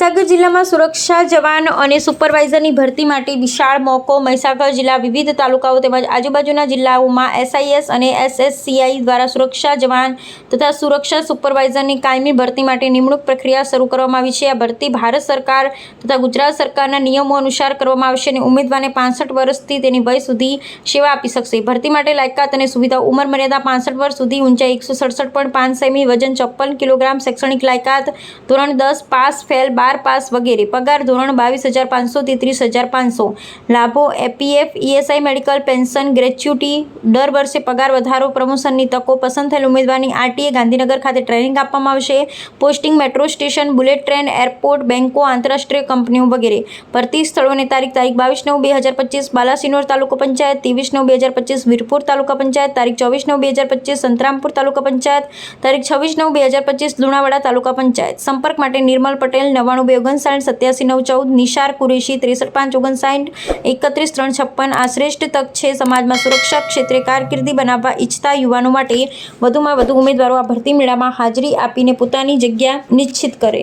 મહીસાગર જિલ્લામાં સુરક્ષા જવાન અને સુપરવાઇઝરની ભરતી માટે વિશાળ મોકો મહીસાગર જિલ્લા વિવિધ તાલુકાઓ તેમજ આજુબાજુના જિલ્લાઓમાં એસઆઈએસ અને એસએસસીઆઈ દ્વારા સુરક્ષા જવાન તથા સુરક્ષા સુપરવાઇઝરની કાયમી ભરતી માટે નિમણૂક પ્રક્રિયા શરૂ કરવામાં આવી છે. આ ભરતી ભારત સરકાર તથા ગુજરાત સરકારના નિયમો અનુસાર કરવામાં આવશે અને ઉમેદવારને પાંસઠ વર્ષથી તેની વય સુધી સેવા આપી શકશે. ભરતી માટે લાયકાત અને સુવિધા ઉંમર મર્યાદા પાંસઠ વર્ષ સુધી ઊંચાઈ એકસો સડસઠ પોઈન્ટ પાંચ સેમી વજન ચોપ્પન કિલોગ્રામ શૈક્ષણિક લાયકાત ધોરણ દસ પાસ ફેલ બાર પાસ વગેરે. પગાર ધોરણ બાવીસ હજાર પાંચસોથી ત્રીસ હજાર પાંચસો. લાભો EPF, ESI, medical, pension, gratuity. દર વર્ષે પગાર વધારો, પ્રમોશનની તકો પસંદ થયેલ ઉમેદવારની આરટીએ ગાંધીનગર ખાતે ટ્રેનિંગ આપવામાં આવશે. Posting metro station, bullet train, airport, બેંકો, આંતરરાષ્ટ્રીય કંપનીઓ વગેરે. ભરતી સ્થળોની તારીખ તારીખ બાવીસ નવ બે હજાર પચીસ, બાલાસિનોર તાલુકો પંચાયત, ત્રેવીસ નવ બે હજાર પચીસ, વીરપુર તાલુકા પંચાયત, તારીખ ચોવીસ નવ બે હજાર પચીસ, સંતરામપુર તાલુકા પંચાયત, તારીખ છવ્વીસ નવ બે હજાર પચીસ, લુણાવાડા તાલુકા પંચાયત. સંપર્ક માટે નિર્મલ પટેલ નવ્વાણું બે ઓગણસાઠ, સત્યાસી નવ ચૌદ, નિશાર કુરેશી ત્રેસઠ પાંચ ઓગણસાઠ, એકત્રીસ ત્રણ છપ્પન, આ શ્રેષ્ઠ તક છે સમાજમાં સુરક્ષા ક્ષેત્રે કારકિર્દી બનાવવા ઈચ્છતા યુવાનો માટે. વધુમાં વધુ ઉમેદવારો આ ભરતી મેળામાં હાજરી આપીને પોતાની જગ્યા નિશ્ચિત કરે.